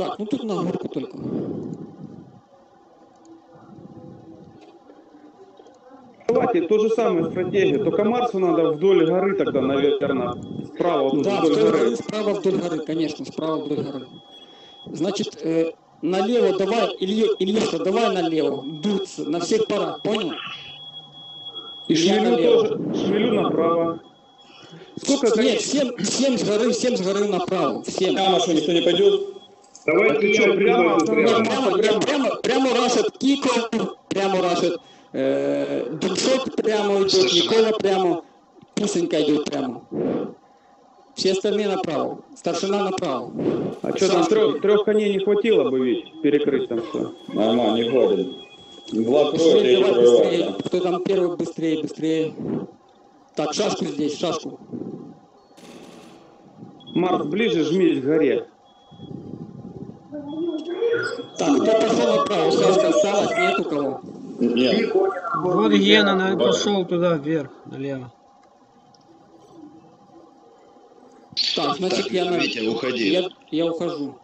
Так, ну тут на горку только. Давайте ту же самую стратегию, только Марсу надо вдоль горы тогда, наверное, справа вот Да, вдоль горы. горы, справа вдоль горы, конечно, справа вдоль горы. Значит, э, налево давай, Илье, Ильюшка, давай налево, дуться на всех парах, понял? И Илья налево. тоже, шмелю направо. Сколько Нет, всем, всем с горы, всем с горы направо, всем. Прямо что, никто не пойдет? Давайте А что, прямо, прямо, прямо, нет, прямо, прямо рашит Кико, прямо рашит э, Дубшот прямо идет, Никола прямо, Пусенька идет прямо. Все остальные направо, старшина направо. А что там трех, трех коней не хватило бы ведь перекрыть там все? Нормально, не хватит. Два кроя, Быстрее, третий давай быстрее, кто там первый, быстрее, быстрее. Так, шашку здесь, шашку. Марс, ближе жмись к горе. Так, кто пошел направо, шашка осталась, нет у кого. Нет, Вот Гена на- пошел туда вверх, налево. Так, значит, я на... Витя, уходи. Я, я ухожу.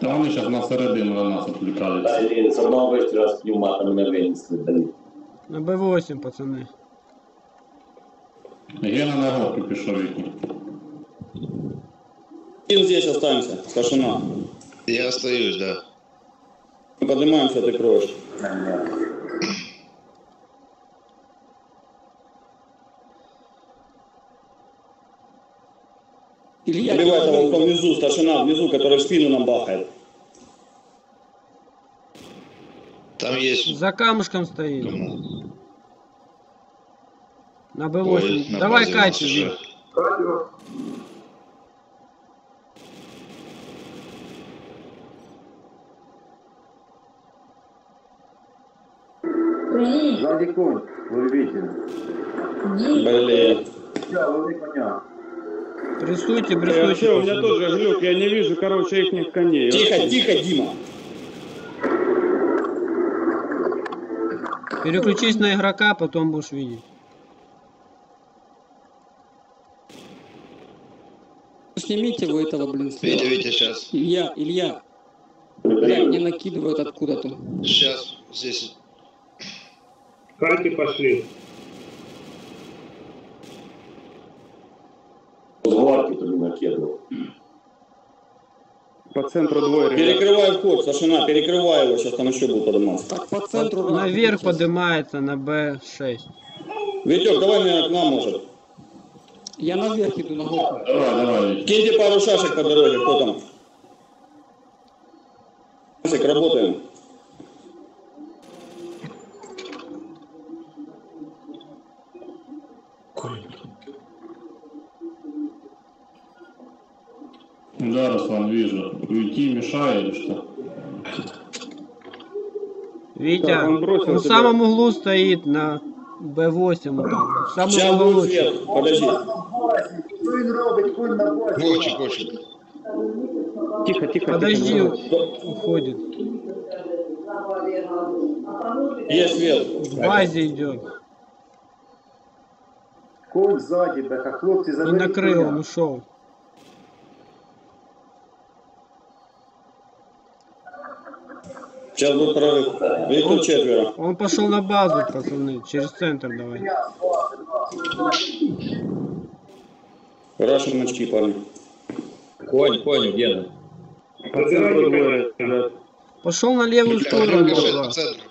Та вони зараз на середину на нас відвлікаються. Далі з одного вистрілу з пневматами не винесли далі. На Б8, пацаны. Гена на горку пішов їхній. один здесь останься, старшина. Я остаюсь, да. Мы поднимаемся, ты кроешь. Илья, Убивай того, кто внизу, старшина внизу, который в спину нам бахает. Там есть За камушком стоит. кому. На Б8. Ой, на Давай базе конь, ловитель. Блин. Все, лови коня. Прессуйте, И прессуйте. вообще, у меня тоже глюк, я не вижу, короче, их коней. Тихо, тихо, Дима. Переключись на игрока, потом будешь видеть. Снимите вы этого, блин. Витя, Витя, сейчас. Илья, Илья. Блядь, мне накидывают откуда-то. Сейчас здесь. Карты пошли. З горки тобі накидав. По центру двое, ребят. Перекрывай вход, старшина, перекрывай его, сейчас там еще будут подниматься. Так, по центру... Наверх поднимается на Б6. Витек, давай меня к нам, может. Я наверх иду, на горку. Давай, давай. Киньте пару шашек по дороге, кто там? Шашек, работаем. вижу. Уйти мешает или что? Витя, Так, он бросил он в тебя. самом углу стоит на Б8. вот там. В самом Сейчас углу. будет свет, подожди. Що він робить? Конь на базі. Хочет, хочет. Тихо, тихо. Подожди, тихо. уходит. Есть свет. В базе идет. Конь ззаді, беха, хлопці Он заберіть накрыл, коня. он ушел. Сейчас будет прорыв. Тут четверо. Он пошел на базу, пацаны. Через центр давай. Рашим очки, парни. Конь, конь, где По центру двое, ребят. Пошел на левую сторону. По центру.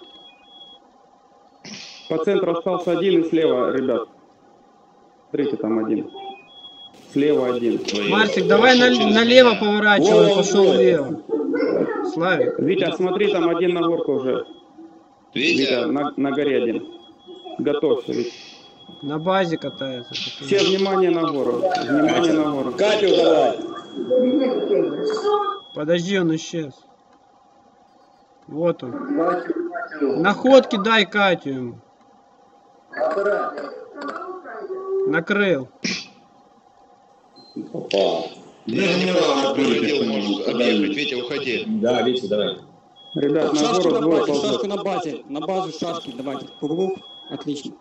По центру остался один и слева, ребят. Смотрите, там один. Слева один. Твои. Марсик, давай на- налево поворачивай, пошел влево. Славик, Витя, смотри, там один на горку уже. Витя, Витя, на, на горе один. Готовься, Витя. на базе катается. Все внимание на гору. Внимание на гору. Катю давай. Подожди, он исчез. Вот он. Находки дай Катю ему. Накрыл. Опа. Де генерал Предел может объехать. Витя, уходи. Да, Вітя, давай. Ребят, на Шашку на двое базе, шашку на базе. На базу шашки давайте. Круг. Отлично.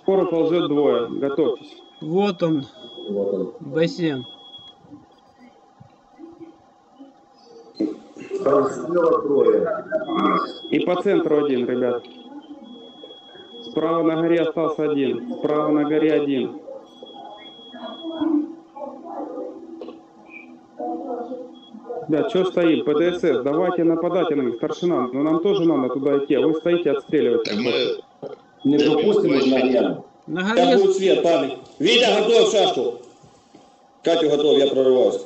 Скоро ползет двое. Готовьтесь. Вот он, Вот он. Б7. Там слева трое. И по центру один, ребят. Справа на горе остался один. Справа на горе один. Да, что стоим? ПДСС, давайте нападайте на них, старшина. Но нам тоже надо туда идти, а вы стоите отстреливать. Мы... Не пропустим их на яну. На Сейчас горе будет свет, парни. Витя, готовь шашку. Катю готов, я прорываюсь.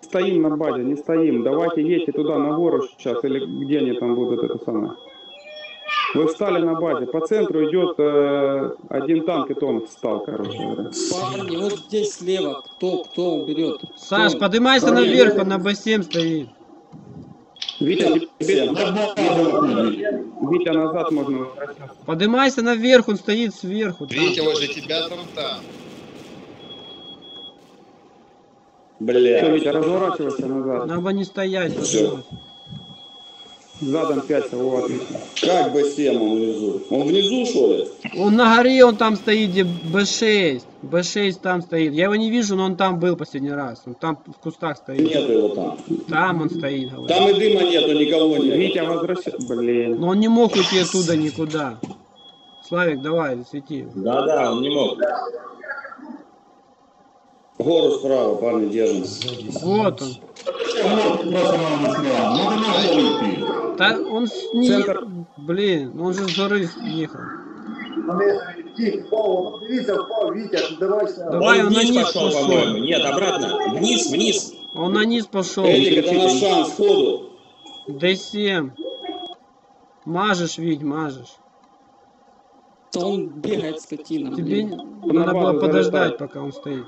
Стоим на базе, не стоим. Давайте едьте туда, на гору сейчас, или где они там будут, это самое. Вы встали на базе. По центру идет э, один танк, и то он встал, короче говоря. Парни, вот здесь слева, кто, кто уберет? Саш, Кто? поднимайся наверх, он на Б7 стоит. Витя, тебе-. Витя назад можно возвращаться. Поднимайся наверх, он стоит сверху. там. Видите, возле тебя там там. Все, Бля. Витя, разворачивайся назад. Надо не стоять. Всё. поднимайся. Задом 5, вот, отлично. Как Б7 он внизу? Он внизу, что ли? Он на горе, он там стоит, где Б6. Б6 там стоит. Я его не вижу, но он там был последний раз. Он там в кустах стоит. Нету его там. Там он стоит, говорю. Там и дыма нету, никого нет. Витя, возвращайся. Блин. Но он не мог уйти оттуда никуда. Славик, давай, свети. Да-да, он не мог. Гору справа, парни, держим. Вот он. Вот, просто нам не справа. Надо на гору идти. Да он с- не... Центр. Блин, он же с горы ехал. Давай, он на вниз низ пошел, по-моему. Нет, обратно. Вниз, вниз. Он на низ пошел. Эдик, это наш шанс, ходу. Д7. Мажешь, Вить, мажешь. То он бегает скотина. Тебе блин. надо было подождать, залетай. пока он стоит.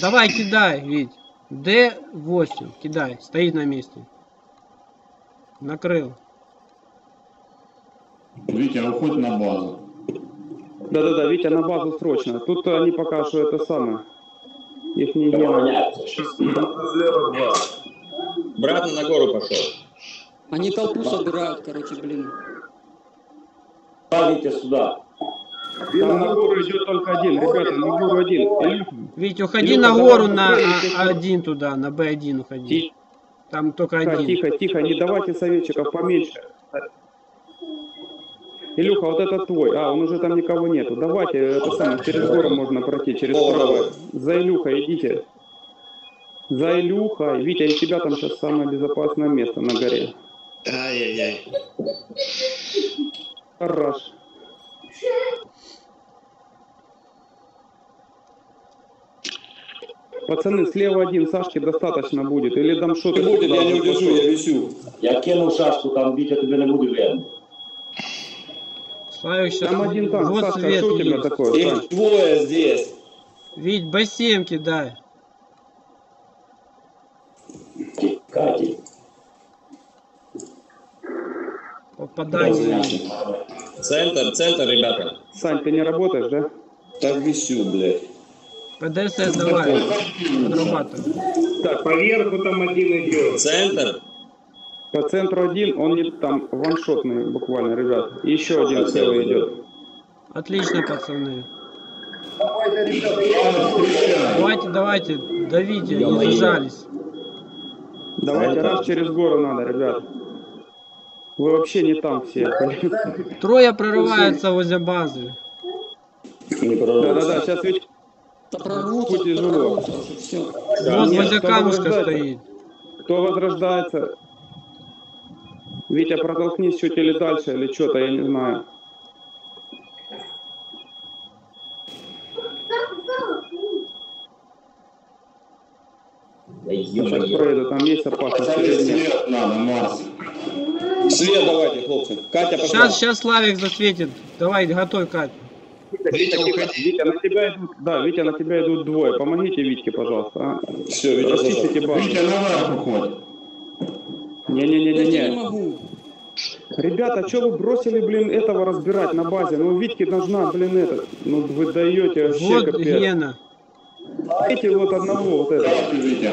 Давай, кидай, Вить. Д8, кидай, стоит на месте. Накрыл. Витя, уходь на базу. Да-да-да, Витя, на базу срочно. Тут они пока что это самое. Их не делают. Обратно на гору пошел. Они толпу собирают, короче, блин. Ставите сюда. Там на гору идет только один, ребята, на гору один. Вить, уходи Илюха, на гору на быстрее, А- тихо. один туда, на Б1 уходи. Тихо, Там только тихо, один. тихо, тихо, не давайте советчиков поменьше. Илюха, вот это твой. А, он уже там никого нету. Давайте, это самое, через гору можно пройти, через О, право. давай. За Илюхой идите. За Илюхой. Витя, у тебя там сейчас самое безопасное место на горе. Ай-яй-яй. Хорош. Пацаны, слева один, Сашке достаточно будет. Или там что Не будет, я не удержу, я висю. Я кинув шашку, там Вітя тебе не буде видно. Славик сейчас. Там один танк. Вот Сашка, свет что у тебя такое? Их двое здесь. Вить, Б7 кидай. Каті. Попадание. Центр, центр, ребята. Сань, ты не работаешь, да? Так висю, блядь. ПДС давай. Подрабатывай. Так, Поверху там один идет. Центр. по центру один, он не там ваншотный буквально, ребят. Еще один целый идет. Отлично, пацаны. Давайте, ребята. Давайте, давайте, давите, не зажались. Давайте, раз через гору надо, ребят. Вы вообще не там все. Трое прорываются возле базы. Не Да-да-да, сейчас ведь Да прорвутся, тяжело. Вот возле камушка стоит. кто возрождается. Витя, протолкнись чуть или дальше, или что-то, я не знаю. Да Сейчас пройду, там есть опасность. Свет надо, Марс. Свет давайте, хлопцы. Катя пошла. Сейчас, сейчас Славик засветит. Давай, готовь, Кать. Витя, уходи. Витя, на тебя идут, да, Витя, на тебя идут двое. Помогите Витьке, пожалуйста. а. Все, Витя. Расчистите базу. Витя, наверх уходь. Я не Не-не-не-не-не. могу. Ребята, что вы бросили, блин, этого разбирать на базе? Ну, Витьке должна, блин, это. Ну, вы даете вообще Вот капец. Гена. Дайте вот одного вот этого. Витя.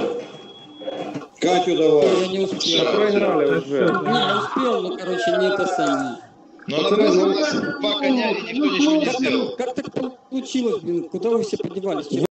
Катю давай. Я не успел. Да проиграли уже. Не, успел, но, короче, не это самое. Но на базе у нас два коня никто ничего не Как сделал. как так получилось, блин? Куда вы все подевались?